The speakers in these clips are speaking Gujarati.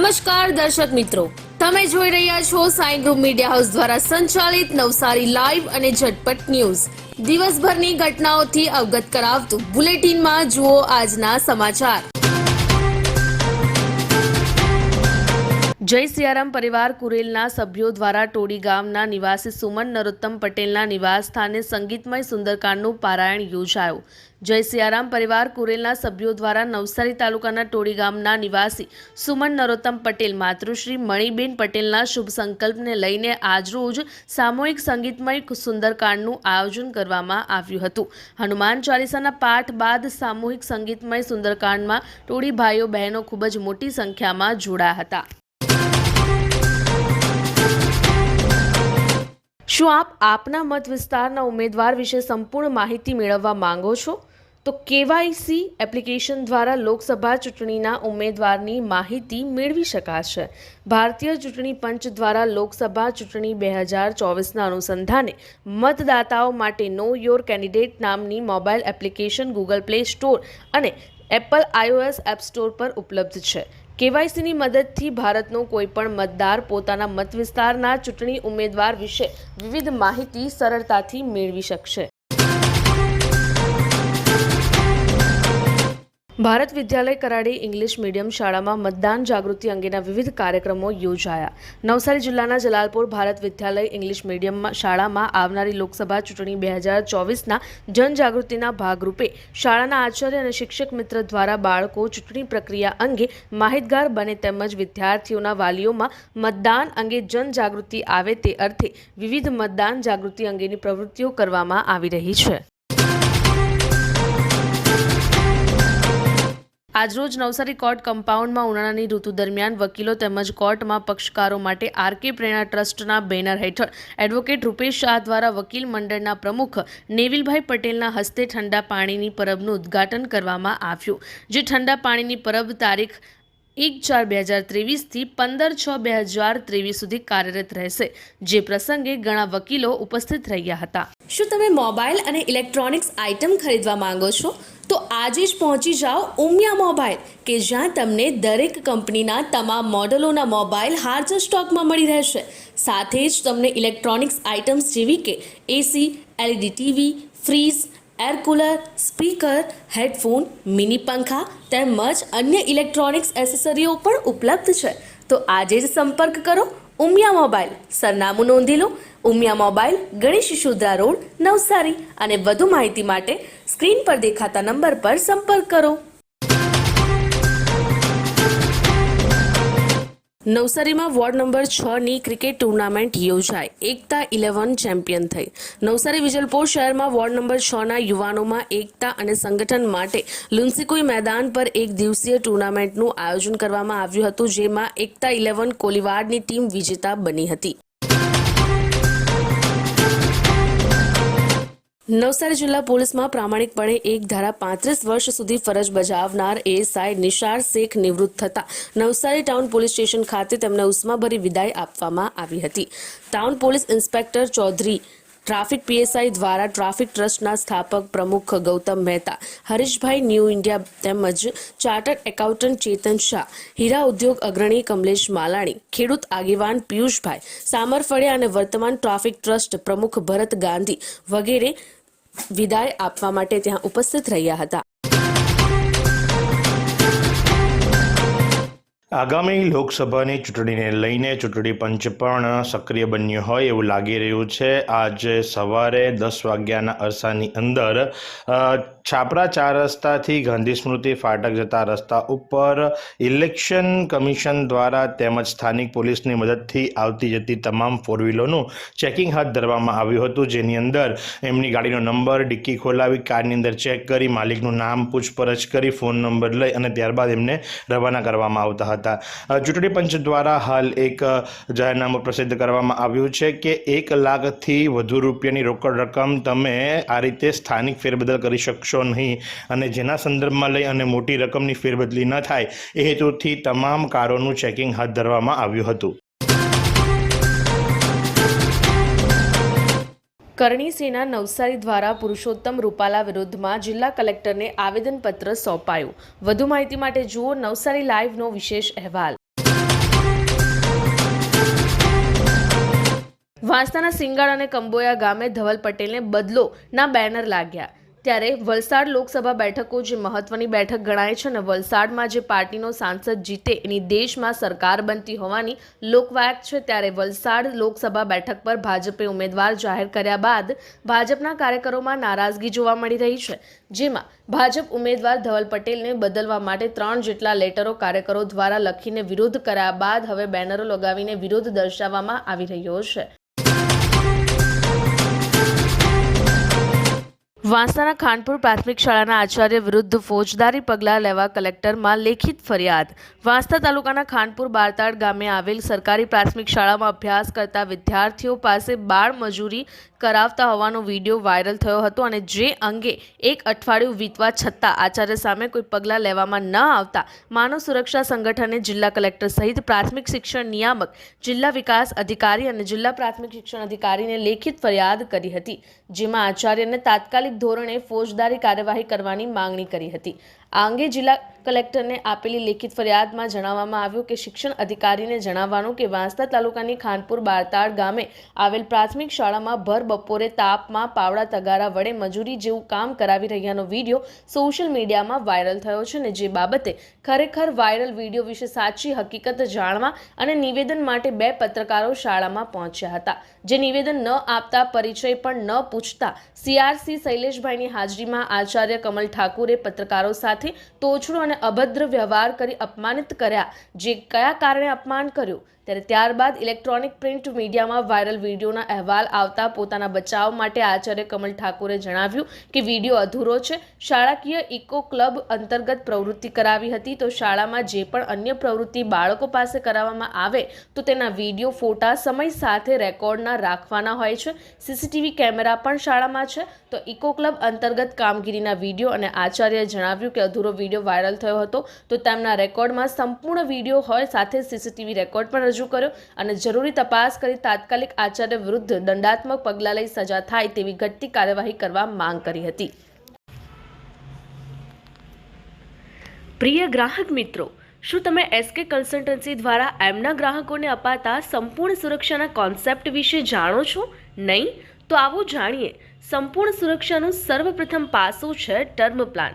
નમસ્કાર દર્શક મિત્રો. તમે જોઈ રહ્યા છો સાઈ ગ્રુપ મીડિયા હાઉસ દ્વારા સંચાલિત નવસારી લાઈવ અને ઝટપટ ન્યૂઝ. દિવસભરની ઘટનાઓથી અવગત કરાવતું બુલેટિનમાં જુઓ આજના સમાચાર. જય સિયારામ પરિવાર કુરેલના સભ્યો દ્વારા ટોડી ગામના નિવાસી સુમન નરોત્તમ પટેલના નિવાસ સ્થાને સંગીતમય સુંદરકાંડનું પારાયણ યોજાયું. જય સિયારામ પરિવાર કુરેલના સભ્યો દ્વારા નવસારી તાલુકાના ટોળી ગામના નિવાસી સુમન નરોત્તમ પટેલ, માતૃશ્રી મણિબેન પટેલના શુભ સંકલ્પને લઈને આજરોજ સામૂહિક સંગીતમય સુંદરકાંડનું આયોજન કરવામાં આવ્યું હતું. હનુમાન ચાલીસાના પાઠ બાદ સામૂહિક સંગીતમય સુંદરકાંડમાં ટોળી ભાઈઓ બહેનો ખૂબ જ મોટી સંખ્યામાં જોડાયા હતા. શું આપ આપના મત વિસ્તારના ઉમેદવાર વિશે સંપૂર્ણ માહિતી મેળવવા માંગો છો? તો કેવાયસી એપ્લિકેશન દ્વારા લોકસભા ચૂંટણીના ઉમેદવારની માહિતી મેળવી શકાશે. ભારતીય ચૂંટણી પંચ દ્વારા લોકસભા ચૂંટણી બે હજાર ચોવીસના અનુસંધાને મતદાતાઓ માટે નો યોર કેન્ડિડેટ નામની mobile application Google Play Store અને એપલ આઈઓએસ એપ સ્ટોર પર ઉપલબ્ધ છે. કેવાયસીની મદદથી ભારતનો કોઈપણ મતદાર પોતાના મત વિસ્તારના ચૂંટણી ઉમેદવાર વિશે વિવિધ માહિતી સરળતાથી મેળવી શકશે. ભારત વિદ્યાલય કરાડી ઇંગ્લિશ મીડિયમ શાળામાં મતદાન જાગૃતિ અંગેના વિવિધ કાર્યક્રમો યોજાયા. નવસારી જિલ્લાના જલાલપુર ભારત વિદ્યાલય ઇંગ્લિશ મીડિયમ શાળામાં આવનારી લોકસભા ચૂંટણી બે હજાર ચોવીસના જનજાગૃતિના ભાગરૂપે શાળાના આચાર્ય અને શિક્ષક મિત્ર દ્વારા બાળકો ચૂંટણી પ્રક્રિયા અંગે માહિતગાર બને તેમજ વિદ્યાર્થીઓના વાલીઓમાં મતદાન અંગે જનજાગૃતિ આવે તે અર્થે વિવિધ મતદાન જાગૃતિ અંગેની પ્રવૃત્તિઓ કરવામાં આવી રહી છે. આજરોજ નવસારી કોર્ટ કમ્પાઉન્ડમાં ઉનાળાની ઋતુ દરમિયાન વકીલો તેમજ કોર્ટમાં પક્ષકારો માટે આરકે પ્રેરણા ટ્રસ્ટના બેનર હેઠળ એડવોકેટ રૂપેશ શાહ દ્વારા વકીલ મંડળના પ્રમુખ નેવિલભાઈ પટેલના હસ્તે ઠંડા પાણીની પરબનું ઉદ્ઘાટન કરવામાં આવ્યું. જે ઠંડા પાણીની પરબ તારીખ એક ચાર બે હજાર ત્રેવીસથી પંદર છ બે હજાર ત્રેવીસ સુધી કાર્યરત રહેશે, જે પ્રસંગે ઘણા વકીલો ઉપસ્થિત રહ્યા હતા. શું તમે મોબાઈલ અને ઇલેક્ટ્રોનિક્સ આઇટમ ખરીદવા માંગો છો? તો આજે જ પહોંચી જાઓ ઉમિયા મોબાઈલ, કે જ્યાં તમને દરેક કંપનીના તમામ મોડેલોના મોબાઈલ હાજર સ્ટોકમાં મળી રહેશે. સાથે જ તમને ઇલેક્ટ્રોનિક્સ આઇટમ્સ જેવી કે AC, LED TV fridge air cooler speaker headphone mini પંખા તેમજ અન્ય ઇલેક્ટ્રોનિક્સ એસેસરીઓ પણ ઉપલબ્ધ છે. તો આજે જ સંપર્ક કરો ઉમિયા મોબાઈલ. સરનામું નોંધી લો, ઉમિયા મોબાઈલ, ગણેશ શુદ્રા રોડ, નવસારી. અને વધુ માહિતી માટે સ્ક્રીન પર દેખાતા નંબર પર સંપર્ક કરો. નવસારીમાં વોર્ડ નંબર છ ની ક્રિકેટ ટુર્નામેન્ટ યોજાઈ એકતા ઇલેવન ચેમ્પિયન થઈ. નવસારી વિજલપોર શહેરમાં વોર્ડ નંબર છ ના યુવાનોમાં એકતા અને સંગઠન માટે લુન્સીકુઈ મેદાન પર એક દિવસીય ટુર્નામેન્ટનું આયોજન કરવામાં આવ્યું હતું, જેમાં એકતા ઇલેવન કોલીવાડની ટીમ વિજેતા બની હતી. નવસારી જિલ્લા પોલીસમાં પ્રામાણિકપણે એક ધારા પાંત્રીસ વર્ષ સુધી ફરજ બજાવનાર એએસઆઈ નિશાર શેખ નિવૃત્ત થતા નવસારી ટાઉન પોલીસ સ્ટેશન ખાતે તેમને ઉષ્માભરી વિદાય આપવામાં આવી હતી. Town police inspector Chaudhari, traffic PSI દ્વારા ટ્રાફિક ટ્રસ્ટના સ્થાપક પ્રમુખ ગૌતમ મહેતા, હરીશભાઈ ન્યૂ ઇન્ડિયા તેમજ ચાર્ટર્ડ એકાઉન્ટન્ટ ચેતન શાહ, હીરા ઉદ્યોગ અગ્રણી કમલેશ માલાણી, ખેડૂત આગેવાન પિયુષભાઈ સામરફળિયા અને વર્તમાન ટ્રાફિક ટ્રસ્ટ પ્રમુખ ભરત ગાંધી વગેરે વિદાય આપવા માટે ત્યાં ઉપસ્થિત રહ્યા હતા. આગામી લોકસભાની ચૂંટણીને લઈને ચૂંટણી પંચ પણ સક્રિય બન્યું હોય એવું લાગી રહ્યું છે. આજે સવારે દસ વાગ્યાના અરસાની અંદર છાપરા ચાર રસ્તાથી ગાંધી સ્મૃતિ ફાટક જતા રસ્તા ઉપર ઇલેક્શન કમિશન દ્વારા તેમજ સ્થાનિક પોલીસની મદદથી આવતી જતી તમામ ફોર વ્હીલોનું ચેકિંગ હાથ ધરવામાં આવ્યું હતું. જેની અંદર એમની ગાડીનો નંબર, ડિક્કી ખોલાવી, કારની અંદર ચેક કરી, માલિકનું નામ પૂછપરછ કરી ફોન નંબર લઈ અને ત્યારબાદ એમને રવાના કરવામાં આવતા હતા. અ, ચૂંટણી પંચ દ્વારા હાલ એક જાહેરનામું પ્રસિદ્ધ કરવામાં આવ્યું છે કે એક લાખથી વધુ રૂપિયાની રોકડ રકમ તમે આ રીતે સ્થાનિક ફેરબદલ કરી શકશો નહીં અને જેના સંદર્ભમાં લઈ અને મોટી રકમની ફેરબદલી ન થાય એ હેતુથી તમામ કારોનું ચેકિંગ હાથ ધરવામાં આવ્યું હતું. કરણી સેના નવસારી દ્વારા પુરુષોત્તમ રૂપાલા વિરુદ્ધમાં જિલ્લા કલેક્ટરને આવેદનપત્ર સોંપાયું. વધુ માહિતી માટે જુઓ નવસારી લાઈવનો વિશેષ અહેવાલ. વાંસદાના સિંગાળ અને કંબોયા ગામે ધવલ પટેલને બદલો ના બેનર લાગ્યા. ત્યારે વલસાડ લોકસભા બેઠકો જે મહત્વની બેઠક ગણાય છે અને વલસાડમાં જે પાર્ટીનો સાંસદ જીતે એની દેશમાં સરકાર બનતી હોવાની લોકવાયક છે, ત્યારે વલસાડ લોકસભા બેઠક પર ભાજપે ઉમેદવાર જાહેર કર્યા બાદ ભાજપના કાર્યકરોમાં નારાજગી જોવા મળી રહી છે. જેમાં ભાજપ ઉમેદવાર ધવલ પટેલને બદલવા માટે ત્રણ જેટલા લેટરો કાર્યકરો દ્વારા લખીને વિરોધ કર્યા બાદ હવે બેનરો લગાવીને વિરોધ દર્શાવવામાં આવી રહ્યો છે. વાંસદાના ખાનપુર પ્રાથમિક શાળાના આચાર્ય વિરુદ્ધ ફોજદારી પગલાં લેવા કલેક્ટરમાં લેખિત ફરિયાદ. વાંસદા તાલુકાના ખાનપુર બારતાડ ગામે આવેલ સરકારી પ્રાથમિક શાળામાં અભ્યાસ કરતા વિદ્યાર્થીઓ પાસે બાળ મજૂરી કરાવતા હોવાનો વીડિયો વાયરલ થયો હતો અને જે અંગે એક અઠવાડિયું વીતવા છતાં આચાર્ય સામે કોઈ પગલાં લેવામાં ન આવતા માનવ સુરક્ષા સંગઠને જિલ્લા કલેક્ટર સહિત પ્રાથમિક શિક્ષણ નિયામક, જિલ્લા વિકાસ અધિકારી અને જિલ્લા પ્રાથમિક શિક્ષણ અધિકારીને લેખિત ફરિયાદ કરી હતી, જેમાં આચાર્યને તાત્કાલિક ધોરણે ફોજદારી કાર્યવાહી કરવાની માંગણી કરી હતી. આ અંગે જિલ્લા કલેક્ટરને આપેલી લેખિત ફરિયાદમાં જણાવવામાં આવ્યું કે શિક્ષણ અધિકારીને જણાવવાનું કે વાંસદા તાલુકાની ખાનપુર બારતાડ ગામે આવેલ પ્રાથમિક શાળામાં ભર બપોરે તાપમાં પાવડા તગારા વડે મજૂરી જેવું કામ કરાવી રહ્યાનો વીડિયો સોશિયલ મીડિયામાં વાયરલ થયો છે ને જે બાબતે ખરેખર વાયરલ વીડિયો વિશે સાચી હકીકત જાણવા અને નિવેદન માટે બે પત્રકારો શાળામાં પહોંચ્યા હતા. જે નિવેદન ન આપતા, પરિચય પણ ન પૂછતા સીઆરસી શૈલેષભાઈની હાજરીમાં આચાર્ય કમલ ઠાકુરે પત્રકારો સાથે તોછડો અને અભદ્ર વ્યવહાર કરી અપમાનિત કર્યા. જે કયા કારણે અપમાન કર્યું? ત્યારે ત્યારબાદ ઇલેક્ટ્રોનિક પ્રિન્ટ મીડિયામાં વાયરલ વિડીયોના અહેવાલ આવતા પોતાના બચાવ માટે આચાર્ય કમલ ઠાકોરે જણાવ્યું કે વીડિયો અધૂરો છે. શાળાકીય ઇકો ક્લબ અંતર્ગત પ્રવૃત્તિ કરાવી હતી. તો શાળામાં જે પણ અન્ય પ્રવૃત્તિ બાળકો પાસે કરાવવામાં આવે, તો તેના વીડિયો ફોટા સમય સાથે રેકોર્ડના રાખવાના હોય છે. સીસીટીવી કેમેરા પણ શાળામાં છે. તો ઇકો ક્લબ અંતર્ગત કામગીરીના વીડિયો અને આચાર્યએ જણાવ્યું કે અધૂરો વીડિયો વાયરલ થયો હતો, તો તેમના રેકોર્ડમાં સંપૂર્ણ વીડિયો હોય સાથે સીસીટીવી રેકોર્ડ પણ રજૂ કર્યો અને જરૂરી તપાસ કરી તાત્કાલિક આચાર્ય વિરુદ્ધ દંડાત્મક પગલાં લઈ સજા થાય તેવી ઘટતી કાર્યવાહી કરવા માંગ કરી હતી. પ્રિય ગ્રાહક મિત્રો, શું તમે એસકે કન્સલ્ટન્સી દ્વારા એમના ગ્રાહકોને અપાતા સંપૂર્ણ સુરક્ષાના કોન્સેપ્ટ વિશે જાણો છો? નહીં? તો આવો જાણીએ. સંપૂર્ણ સુરક્ષાનું સર્વપ્રથમ પાસું છે ટર્મ પ્લાન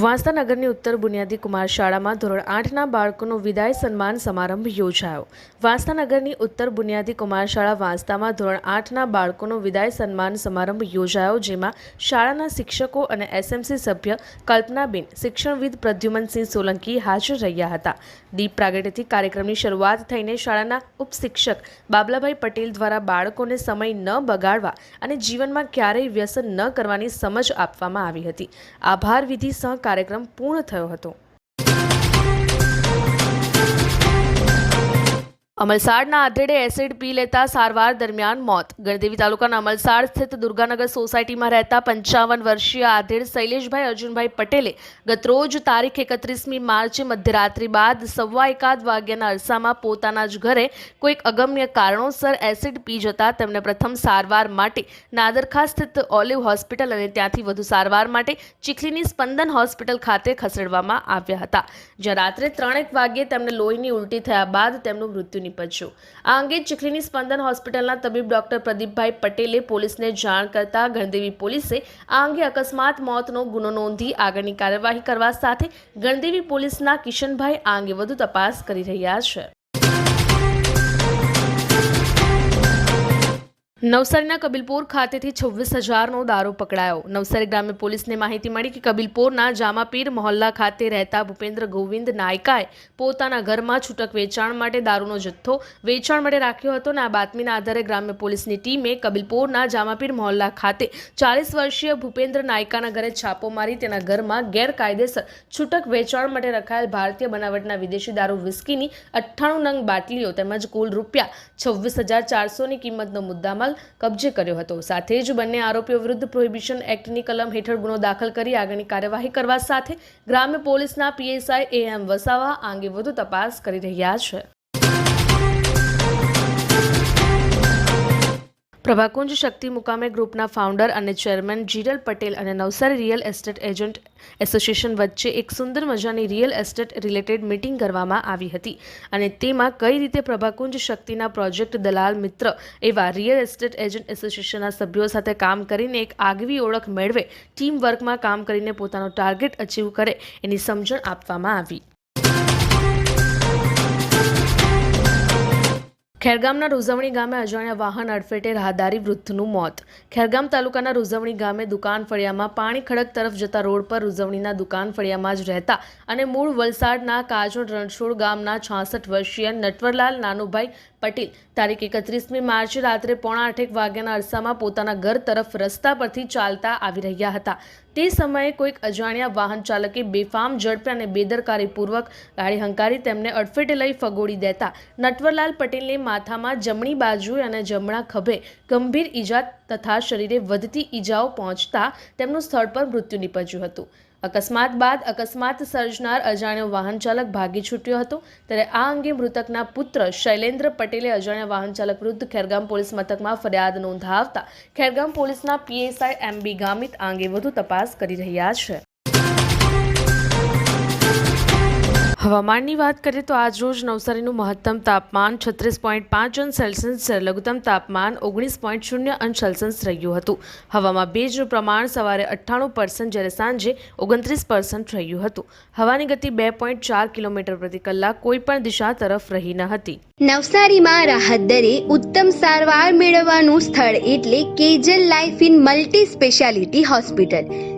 વાંસદાનગરની ઉત્તર બુનિયાદી કુમાર શાળામાં ધોરણ આઠના બાળકોનો વિદાય સન્માન સમારંભ યોજાયો. વાંસદાનગરની ઉત્તર બુનિયાદી કુમાર શાળા વાંસદામાં ધોરણ આઠના બાળકોનો વિદાય સન્માન સમારંભ યોજાયો, જેમાં શાળાના શિક્ષકો અને એસએમસી સભ્ય કલ્પનાબેન શિક્ષણવિદ પ્રદ્યુમનસિંહ સોલંકી હાજર રહ્યા હતા. દીપ પ્રાગટ્યથી કાર્યક્રમની શરૂઆત થઈને શાળાના ઉપશિક્ષક બાબલાભાઈ પટેલ દ્વારા બાળકોને સમય ન બગાડવા અને જીવનમાં ક્યારેય વ્યસન ન કરવાની સમજ આપવામાં આવી હતી. આભાર વિધિ સહ કાર્યક્રમ પૂર્ણ થયો હતો. અમલસાડના આધેડે એસિડ પી લેતા સારવાર દરમિયાન મોત. ગણદેવી તાલુકાના અમલસાડ સ્થિત દુર્ગાનગર સોસાયટીમાં રહેતા પંચાવન વર્ષીય આધેડ શૈલેષભાઈ અર્જુનભાઈ પટેલે ગતરોજ તારીખ એકત્રીસમી માર્ચે મધ્યરાત્રિ બાદ સવા એકાદ વાગ્યાના અરસામાં પોતાના જ ઘરે કોઈક અગમ્ય કારણોસર એસિડ પી જતા તેમને પ્રથમ સારવાર માટે નાદરખા સ્થિત ઓલિવ હોસ્પિટલ અને ત્યાંથી વધુ સારવાર માટે ચીખલીની સ્પંદન હોસ્પિટલ ખાતે ખસેડવામાં આવ્યા હતા. જ્યાં રાત્રે ત્રણેક વાગ્યે તેમને લોહીની ઉલટી થયા બાદ તેમનું મૃત્યુ નીપજ્યું. આ અંગે ચીખલીની સ્પંદન હોસ્પિટલના તબીબ ડોક્ટર પ્રદીપભાઈ પટેલે પોલીસને જાણ કરતા ગણદેવી પોલીસે આ અંગે અકસ્માત, મોતનો ગુનો નોંધી આગળની કાર્યવાહી કરવા સાથે ગણદેવી પોલીસના કિશનભાઈ આ અંગે વધુ તપાસ કરી રહ્યા છે. નવસારીના કબીલપુર ખાતેથી છવ્વીસ હજારનો દારૂ પકડાયો. નવસારી ગ્રામ્ય પોલીસને માહિતી મળી કે કબીલપુરના જામાપીર મહોલ્લા ખાતે રહેતા ભૂપેન્દ્ર ગોવિંદ નાયકાએ પોતાના ઘરમાં છૂટક વેચાણ માટે દારૂનો જથ્થો વેચાણ માટે રાખ્યો હતો અને આ બાતમીના આધારે ગ્રામ્ય પોલીસની ટીમે કબીલપુરના જામાપીર મહોલ્લા ખાતે ચાલીસ વર્ષીય ભૂપેન્દ્ર નાયકાના ઘરે છાપો મારી તેના ઘરમાં ગેરકાયદેસર છૂટક વેચાણ માટે રખાયેલ ભારતીય બનાવટના વિદેશી દારૂ વિસ્કીની અઠ્ઠાણું નંગ બાટલીઓ તેમજ કુલ રૂપિયા છવ્વીસ હજાર ચારસોની કિંમતનો મુદ્દામાલ કબજે કર્યો હતો. સાથે જ બંને આરોપીઓ વિરુદ્ધ પ્રોહિબિશન એક્ટની કલમ હેઠળ ગુનો દાખલ કરી આગળની કાર્યવાહી કરવા સાથે ગ્રામ્ય પોલીસના પીએસઆઈ એ એમ વસાવા આ અંગે વધુ તપાસ કરી રહ્યા છે. પ્રભાકુંજ શક્તિ મુકામે ગ્રુપના ફાઉન્ડર અને ચેરમેન જીરલ પટેલ અને Navsari real estate agent association વચ્ચે એક સુંદર મજાની રિયલ એસ્ટેટ રિલેટેડ મીટિંગ કરવામાં આવી હતી. અને તેમાં કઈ રીતે પ્રભાકુંજ શક્તિના પ્રોજેક્ટ દલાલ મિત્ર એવા રિયલ એસ્ટેટ એજન્ટ એસોસિએશનના સભ્યો સાથે કામ કરીને એક આગવી ઓળખ મેળવે ટીમ વર્કમાં કામ કરીને પોતાનો ટાર્ગેટ અચીવ કરે, એની સમજણ આપવામાં આવી. ખેરગામના રૂઝવણી ગામે અજાણ્યા વાહન અડફેટે રાહદારી વૃદ્ધનું મોત. ખેરગામ તાલુકાના રૂઝવણી ગામે દુકાન ફળિયામાં પાણી ખડક તરફ જતા રોડ પર રૂઝવણીના દુકાન ફળિયામાં જ રહેતા અને મૂળ વલસાડના કાજોડ રણછોડ ગામના છાસઠ વર્ષીય નટવરલાલ નાનુભાઈ પટેલ. તારીખ એકત્રીસમી માર્ચે રાત્રે પોણા આઠેક વાગ્યાના અરસામાં પોતાના ઘર તરફ રસ્તા પરથી ચાલતા આવી રહ્યા હતા. તે સમયે કોઈક અજાણ્યા વાહન ચાલકે બેફામ ઝડપે અને બેદરકારીપૂર્વક ગાડી હંકારી તેમને અડફેટે લઈ ફગોડી દેતા. નટવરલાલ પટેલને માથામાં જમણી બાજુએ અને જમણા ખભે ગંભીર ઈજા તથા શરીરે વધતી ઈજાઓ પહોંચતા તેમનું સ્થળ પર મૃત્યુ નીપજ્યું હતું. અકસ્માત બાદ અકસ્માત સર્જનાર અજાણ્યો વાહન ચાલક ભાગી છૂટ્યો હતો. ત્યારે આ અંગે મૃતકના પુત્ર શૈલેન્દ્ર પટેલે અજાણ્યા વાહન ચાલક વિરુદ્ધ ખેરગામ પોલીસ મથકમાં ફરિયાદ નોંધાવતા ખેરગામ પોલીસના પીએસઆઈ એમ બી ગામિત આ અંગે વધુ તપાસ કરી રહ્યા છે. હવામાનની વાત કરીએ તો આજ રોજ નવસારીનું મહત્તમ તાપમાન છત્રીસ પોઈન્ટ પાંચ અંશ સેલ્સિયસ, લઘુત્તમ તાપમાન ઓગણીસ પોઈન્ટ શૂન્ય અંશ સેલ્સિયસ રહ્યું હતું. હવામાં ભેજનું પ્રમાણ સવારે અઠ્ઠાણું પર્સન્ટ જ્યારે સાંજે ઓગણત્રીસ પર્સન્ટ રહ્યું હતું. હવાની ગતિ બે પોઈન્ટ ચાર કિલોમીટર પ્રતિ કલાક કોઈ પણ દિશા તરફ રહી ન હતી. નવસારીમાં રાહત દરે ઉત્તમ સારવાર મેળવવાનું સ્થળ એટલે Kejal life in multi speciality hospital.